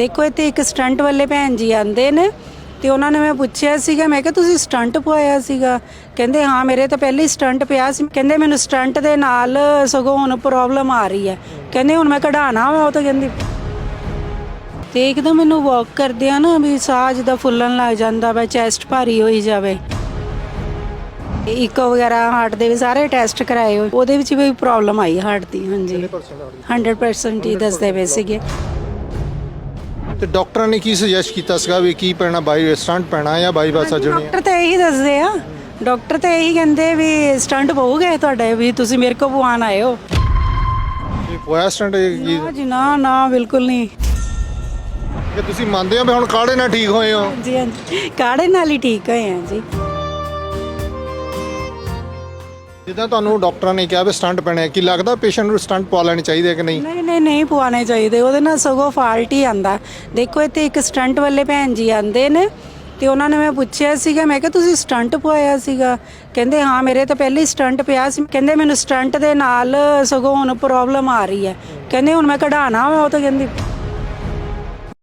ਦੇਖੋ ਇੱਥੇ ਇੱਕ ਸਟੰਟ ਵਾਲੇ ਭੈਣ ਜੀ ਆਂਦੇ ਨੇ ਤੇ ਉਹਨਾਂ ਨੇ ਮੈਂ ਪੁੱਛਿਆ ਸੀਗਾ ਮੈਂ ਕਿਹਾ ਤੁਸੀਂ ਸਟੰਟ ਪਵਾਇਆ ਸੀਗਾ? ਕਹਿੰਦੇ ਹਾਂ ਮੇਰੇ ਤਾਂ ਪਹਿਲੇ ਹੀ ਸਟੰਟ ਪਿਆ ਸੀ। ਕਹਿੰਦੇ ਮੈਨੂੰ ਸਟੰਟ ਦੇ ਨਾਲ ਸਗੋਂ ਹੁਣ ਪ੍ਰੋਬਲਮ ਆ ਰਹੀ ਹੈ। ਕਹਿੰਦੇ ਹੁਣ ਮੈਂ ਕਢਾਣਾ ਵਾ ਉਹ ਤਾਂ ਕਹਿੰਦੀ। ਤੇ ਇੱਕਦਮ ਮੈਨੂੰ ਵਾਕ ਕਰਦੇ ਆ ਨਾ ਵੀ ਸਾਹ ਜਿੱਦਾਂ ਫੁੱਲਣ ਲੱਗ ਜਾਂਦਾ ਵਾ ਚੈਸਟ ਭਾਰੀ ਹੋਈ ਜਾਵੇ। ਇਕੋ ਵਗੈਰਾ ਹਾਰਟ ਦੇ ਵੀ ਸਾਰੇ ਟੈਸਟ ਕਰਾਏ ਉਹਦੇ ਵਿੱਚ ਵੀ ਪ੍ਰੋਬਲਮ ਆਈ ਹਾਰਟ ਦੀ ਹਾਂਜੀ। 100% ਹੀ ਦੱਸਦੇ ਪਏ ਸੀਗੇ। ਤੇ ਡਾਕਟਰਾਂ ਨੇ ਕੀ ਸੁਜੈਸਟ ਕੀਤਾ ਸੀਗਾ ਵੀ ਕੀ ਪੈਣਾ ਬਾਈ ਸਟੰਟ ਪੈਣਾ ਜਾਂ ਬਾਈਪਾਸ ਸਰਜਰੀ ਡਾਕਟਰ ਤਾਂ ਇਹੀ ਦੱਸਦੇ ਆ। ਡਾਕਟਰ ਤਾਂ ਇਹੀ ਕਹਿੰਦੇ ਵੀ ਸਟੰਟ ਪਊਗੇ ਤੁਹਾਡੇ ਵੀ ਤੁਸੀਂ ਮੇਰੇ ਕੋਲ ਪਵਾਉਣ ਆਏ ਹੋ। ਇਹ ਪੋਇਆ ਸਟੰਟ ਕੀ? ਨਾ ਜੀ ਨਾ ਨਾ ਬਿਲਕੁਲ ਨਹੀਂ। ਕਿ ਤੁਸੀਂ ਮੰਨਦੇ ਹੋ ਵੀ ਹੁਣ ਕਾੜੇ ਨਾਲ ਠੀਕ ਹੋਏ ਹੋ? ਜੀ ਹਾਂਜੀ। ਕਾੜੇ ਨਾਲ ਹੀ ਠੀਕ ਹੋਏ ਆ ਜੀ। ਜਿੱਦਾਂ ਤੁਹਾਨੂੰ ਡਾਕਟਰਾਂ ਨੇ ਕਿਹਾ ਵੀ ਸਟੰਟ ਪੈਣਾ ਕੀ ਲੱਗਦਾ ਪੇਸ਼ੈਂਟ ਨੂੰ ਸਟੰਟ ਪਵਾ ਲੈਣੇ ਚਾਹੀਦੇ ਕਿ ਨਹੀਂ? ਨਹੀਂ ਨਹੀਂ ਨਹੀਂ ਪਵਾਉਣੇ ਚਾਹੀਦੇ। ਉਹਦੇ ਨਾਲ ਸਗੋਂ ਫਾਲਟ ਹੀ ਆਂਦਾ। ਦੇਖੋ, ਇੱਥੇ ਇੱਕ ਸਟੰਟ ਵਾਲੇ ਭੈਣ ਜੀ ਆਂਦੇ ਨੇ ਤੇ ਉਹਨਾਂ ਨੇ ਮੈਂ ਪੁੱਛਿਆ ਸੀਗਾ, ਮੈਂ ਕਿਹਾ, ਤੁਸੀਂ ਸਟੰਟ ਪਵਾਇਆ ਸੀਗਾ? ਕਹਿੰਦੇ, ਹਾਂ, ਮੇਰੇ ਤਾਂ ਪਹਿਲੇ ਹੀ ਸਟੰਟ ਪਿਆ ਸੀ। ਕਹਿੰਦੇ, ਮੈਨੂੰ ਸਟੰਟ ਦੇ ਨਾਲ ਸਗੋਂ ਹੁਣ ਪ੍ਰੋਬਲਮ ਆ ਰਹੀ ਹੈ। ਕਹਿੰਦੇ, ਹੁਣ ਮੈਂ ਕਢਾਣਾ ਵਾ, ਉਹ ਤਾਂ ਕਹਿੰਦੀ।